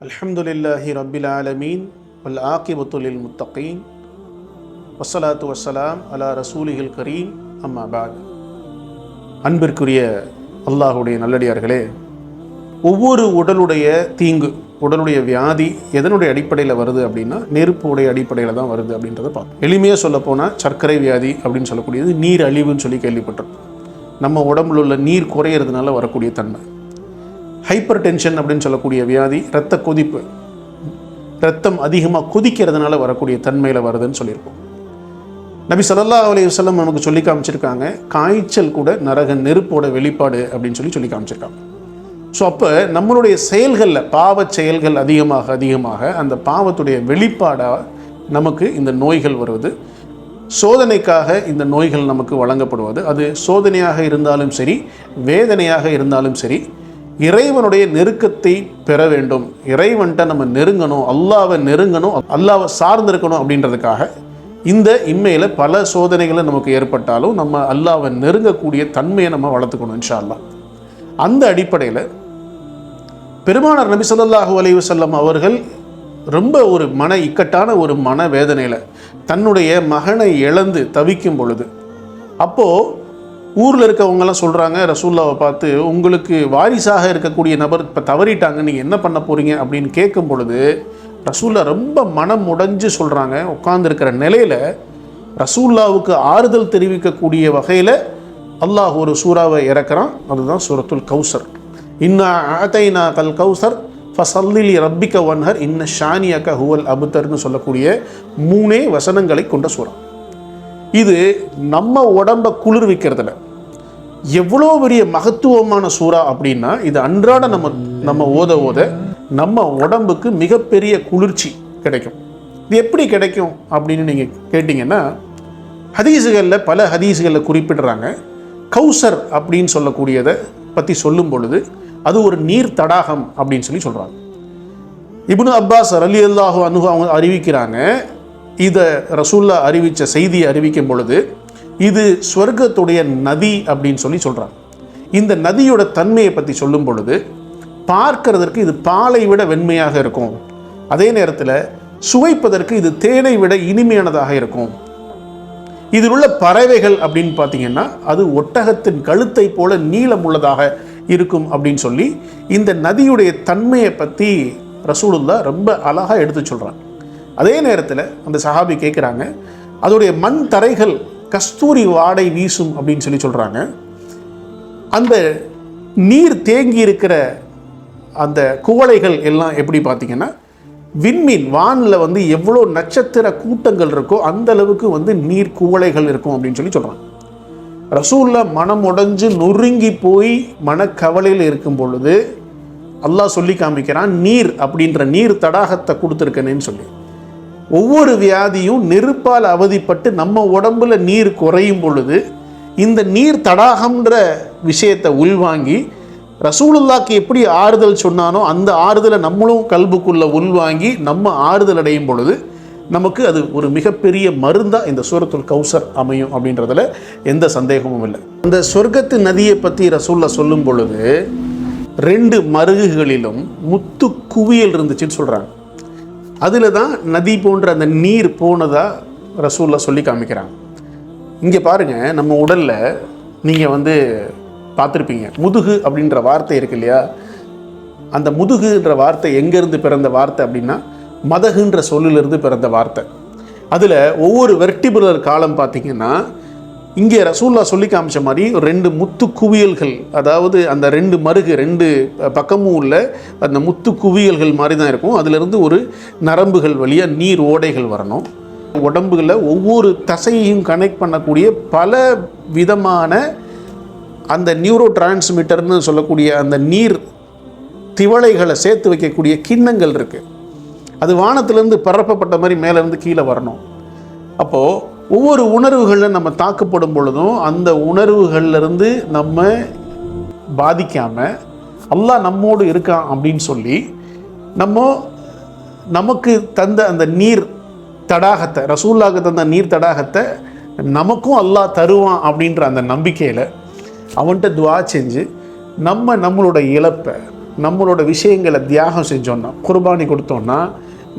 الحمد لله رب العالمين والعاقبة للمتقين والصلاة والسلام على رسوله الكريم أما بعد அன்பிற்குரிய அல்லாஹுடைய நல்லடியார்களே ஒவ்வொரு உடலுடைய தீங்கு உடலுடைய வியாதி எதனுடைய அடிப்படையில் வருது அப்படின்னா நெருப்புடைய அடிப்படையில் தான் வருது அப்படின்றத பார்ப்போம் எளிமையாக சொல்ல போனால் சர்க்கரை வியாதி அப்படின்னு சொல்லக்கூடியது நீர் அழிவுன்னு சொல்லி கேள்விப்பட்டிருக்கோம் நம்ம உடம்புல உள்ள நீர் குறையிறதுனால வரக்கூடிய தன்மை ஹைப்பர் டென்ஷன் அப்படின்னு சொல்லக்கூடிய வியாதி இரத்த கொதிப்பு ரத்தம் அதிகமாக கொதிக்கிறதுனால வரக்கூடிய தன்மையில் வருதுன்னு சொல்லியிருக்கோம். நபி ஸல்லல்லாஹு அலைஹி வல்லம் நமக்கு சொல்லி காமிச்சிருக்காங்க. காய்ச்சல் கூட நரக நெருப்போட வெளிப்பாடு அப்படின்னு சொல்லி சொல்லி காமிச்சிருக்காங்க. ஸோ அப்போ நம்மளுடைய செயல்களில் பாவச் செயல்கள் அதிகமாக அதிகமாக அந்த பாவத்துடைய வெளிப்பாடாக நமக்கு இந்த நோய்கள் வருவது. சோதனைக்காக இந்த நோய்கள் நமக்கு வழங்கப்படுவது. அது சோதனையாக இருந்தாலும் சரி வேதனையாக இருந்தாலும் சரி இறைவனுடைய நெருக்கத்தை பெற வேண்டும். இறைவன்கிட்ட நம்ம நெருங்கணும் அல்லாவை நெருங்கணும் அல்லாவை சார்ந்திருக்கணும் அப்படின்றதுக்காக இந்த இம்மையில் பல சோதனைகளை நமக்கு ஏற்பட்டாலும் நம்ம அல்லாவை நெருங்கக்கூடிய தன்மையை நம்ம வளர்த்துக்கணும் இன்ஷா அந்த அடிப்படையில் பெருமானார் நபி சொல்லாஹு அலைவு செல்லம் அவர்கள் ரொம்ப ஒரு மன இக்கட்டான ஒரு மன வேதனையில் தன்னுடைய மகனை இழந்து தவிக்கும் பொழுது அப்போது ஊரில் இருக்கவங்கெல்லாம் சொல்கிறாங்க ரசூல்லாவை பார்த்து உங்களுக்கு வாரிசாக இருக்கக்கூடிய நபர் இப்போ தவறிட்டாங்க நீங்கள் என்ன பண்ண போகிறீங்க அப்படின்னு கேட்கும் பொழுது ரசூல்லா ரொம்ப மனம் உடைஞ்சு சொல்கிறாங்க உட்காந்துருக்கிற நிலையில் ரசூல்லாவுக்கு ஆறுதல் தெரிவிக்கக்கூடிய வகையில் அல்லாஹ் ஒரு சூறாவை இறக்குறான். அதுதான் சூரத்துல் கௌசர். இன்னா ஆத்தைனா கல் கௌசர் ஃபசல்லிலி ரப்பிக்க ஒன்ஹர் இன்ன ஷானியக்க ஹுவல் அபுத்தர்னு சொல்லக்கூடிய மூணே வசனங்களை கொண்ட சூறா. இது நம்ம உடம்ப குளிர்விக்கிறதுல எவ்வளோ பெரிய மகத்துவமான சூறா அப்படின்னா இது அன்றாட நம்ம நம்ம ஓத ஓத நம்ம உடம்புக்கு மிகப்பெரிய குளிர்ச்சி கிடைக்கும். இது எப்படி கிடைக்கும் அப்படின்னு நீங்கள் கேட்டிங்கன்னா ஹதீஸுகளில் பல ஹதீஸுகளில் குறிப்பிடுறாங்க. கௌசர் அப்படின்னு சொல்லக்கூடியதை பற்றி சொல்லும் பொழுது அது ஒரு நீர் தடாகம் அப்படின்னு சொல்லி சொல்கிறாங்க இப்னு அப்பாஸ் அலி அல்லாஹு அனுகு அவங்க அறிவிக்கிறாங்க இதை ரசூல்லா அறிவித்த செய்தியை அறிவிக்கும் பொழுது இது ஸ்வர்க்கத்துடைய நதி அப்படின்னு சொல்லி சொல்கிறாங்க இந்த நதியோட தன்மையை பற்றி சொல்லும் பொழுது பார்க்கறதற்கு இது பாலை விட வெண்மையாக இருக்கும். அதே நேரத்தில் சுவைப்பதற்கு இது தேனை விட இனிமையானதாக இருக்கும். இதில் உள்ள பறவைகள் அப்படின்னு பார்த்தீங்கன்னா அது ஒட்டகத்தின் கழுத்தை போல நீளம் உள்ளதாக இருக்கும் அப்படின்னு சொல்லி இந்த நதியுடைய தன்மையை பற்றி ரசூலுல்லா ரொம்ப அழகாக எடுத்து சொல்கிறாங்க அதே நேரத்தில் அந்த சஹாபி கேட்குறாங்க அதோடைய மண் தரைகள் கஸ்தூரி வாடை வீசும் அப்படின்னு சொல்லி சொல்கிறாங்க அந்த நீர் தேங்கி இருக்கிற அந்த குவளைகள் எல்லாம் எப்படி பார்த்தீங்கன்னா விண்மீன் வானில் வந்து எவ்வளோ நட்சத்திர கூட்டங்கள் இருக்கோ அந்த அளவுக்கு வந்து நீர் குவளைகள் இருக்கும் அப்படின்னு சொல்லி சொல்கிறாங்க ரசூலில் மனம் உடைஞ்சு நொறுங்கி போய் மனக்கவலையில் இருக்கும் பொழுது அல்லாஹ் சொல்லி காமிக்கிறான் நீர் அப்படின்ற நீர் தடாகத்தை கொடுத்துருக்கனேன்னு சொல்லி. ஒவ்வொரு வியாதியும் நெருப்பால் அவதிப்பட்டு நம்ம உடம்புல நீர் குறையும் பொழுது இந்த நீர் தடாகம்ன்ற விஷயத்தை உள்வாங்கி ரசூலுல்லாக்கு எப்படி ஆறுதல் சொன்னானோ அந்த ஆறுதலை நம்மளும் கல்புக்குள்ளே உள்வாங்கி நம்ம ஆறுதல் அடையும் பொழுது நமக்கு அது ஒரு மிகப்பெரிய மருந்தாக இந்த சூரத்துல் கௌசர் அமையும் அப்படின்றதுல எந்த சந்தேகமும் இல்லை. அந்த சொர்க்கத்து நதியை பற்றி ரசூல்லா சொல்லும் பொழுது ரெண்டு மருகுகளிலும் முத்து குவியல் இருந்துச்சுன்னு சொல்கிறாங்க அதில் தான் நதி போன்ற அந்த நீர் போனதாக ரசூலில் சொல்லி காமிக்கிறாங்க. இங்கே பாருங்கள் நம்ம உடலில் நீங்கள் வந்து பார்த்துருப்பீங்க. முதுகு அப்படின்ற வார்த்தை இருக்கு இல்லையா? அந்த முதுகுன்ற வார்த்தை எங்கேருந்து பிறந்த வார்த்தை அப்படின்னா மதகுன்ற சொல்லிலிருந்து பிறந்த வார்த்தை. அதில் ஒவ்வொரு வெர்டிபுலர் காலம் பார்த்தீங்கன்னா இங்கே ரசூல்லா சொல்லி காமிச்ச மாதிரி ரெண்டு முத்து குவியல்கள் அதாவது அந்த ரெண்டு மருகு ரெண்டு பக்கமும் உள்ள அந்த முத்து குவியல்கள் மாதிரி தான் இருக்கும். அதிலிருந்து ஒரு நரம்புகள் வழியாக நீர் ஓடைகள் வரணும். உடம்புகளில் ஒவ்வொரு தசையையும் கனெக்ட் பண்ணக்கூடிய பல விதமான அந்த நியூரோ டிரான்ஸ்மிட்டர்னு சொல்லக்கூடிய அந்த நீர் திவளைகளை சேர்த்து வைக்கக்கூடிய கிண்ணங்கள் இருக்குது அது வானத்திலேருந்து பரப்பப்பட்ட மாதிரி மேலேருந்து கீழே வரணும். அப்போது ஒவ்வொரு உணர்வுகளில் நம்ம தாக்கப்படும் பொழுதும் அந்த உணர்வுகள்லேருந்து நம்ம பாதிக்காமல் அல்லாஹ் நம்மோடு இருக்கான் அப்படின்னு சொல்லி நம்ம நமக்கு தந்த அந்த நீர் தடாகத்தை ரசூல்லாக்கு தந்த நீர் தடாகத்தை நமக்கும் அல்லாஹ் தருவான் அப்படின்ற அந்த நம்பிக்கையில் அவன்கிட்ட துவா செஞ்சு நம்ம நம்மளோட இழப்பை நம்மளோட விஷயங்களை தியாகம் செஞ்சோன்னா குர்பானி கொடுத்தோன்னா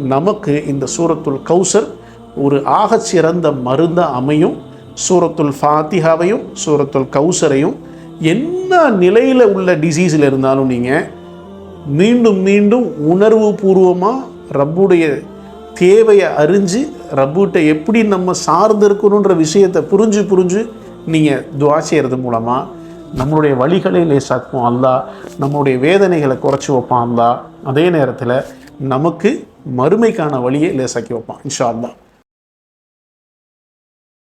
நமக்கு இந்த சூரத்துல் கௌசர் ஒரு ஆக சிறந்த மருந்த அமையும். சூரத்துல் ஃபாத்திஹாவையும் சூரத்துல் கௌசரையும் என்ன நிலையில் உள்ள டிசீஸில் இருந்தாலும் நீங்கள் மீண்டும் மீண்டும் உணர்வு பூர்வமாக ரப்புடைய தேவையை அறிஞ்சு ரப்புகிட்ட எப்படி நம்ம சார்ந்து இருக்கணுன்ற விஷயத்தை புரிஞ்சு புரிஞ்சு நீங்கள் துவா செய்கிறது மூலமாக நம்மளுடைய வழிகளை லேசாக்கும். அல்லா நம்மளுடைய வேதனைகளை குறைச்சி வைப்பான். அல்லா அதே நேரத்தில் நமக்கு மறுமைக்கான வழியை லேசாக்கி வைப்பான் இன்ஷா அல்லா